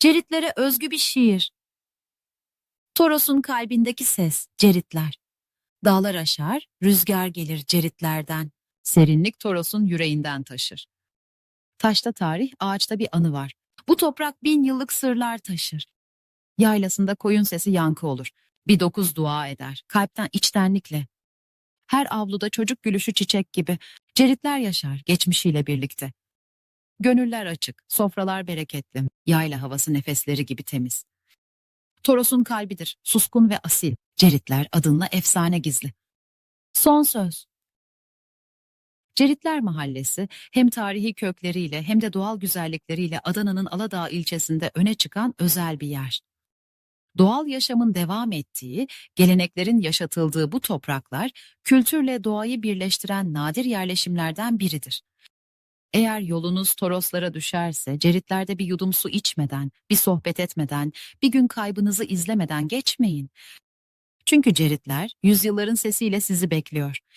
Ceritlere özgü bir şiir. Toros'un kalbindeki ses, ceritler. Dağlar aşar, rüzgar gelir ceritlerden. Serinlik Toros'un yüreğinden taşır. Taşta tarih, ağaçta bir anı var. Bu toprak bin yıllık sırlar taşır. Yaylasında koyun sesi yankı olur. Bir dokuz dua eder, kalpten içtenlikle. Her avluda çocuk gülüşü çiçek gibi. Ceritler yaşar, geçmişiyle birlikte. Gönüller açık, sofralar bereketli, yayla havası nefesleri gibi temiz. Toros'un kalbidir, suskun ve asil. Ceritler adınla efsane gizli. Son söz. Ceritler Mahallesi hem tarihi kökleriyle hem de doğal güzellikleriyle Adana'nın Aladağ ilçesinde öne çıkan özel bir yer. Doğal yaşamın devam ettiği, geleneklerin yaşatıldığı bu topraklar kültürle doğayı birleştiren nadir yerleşimlerden biridir. Eğer yolunuz Toroslara düşerse, Ceritlerde bir yudum su içmeden, bir sohbet etmeden, bir gün kaybınızı izlemeden geçmeyin. Çünkü Ceritler yüzyılların sesiyle sizi bekliyor.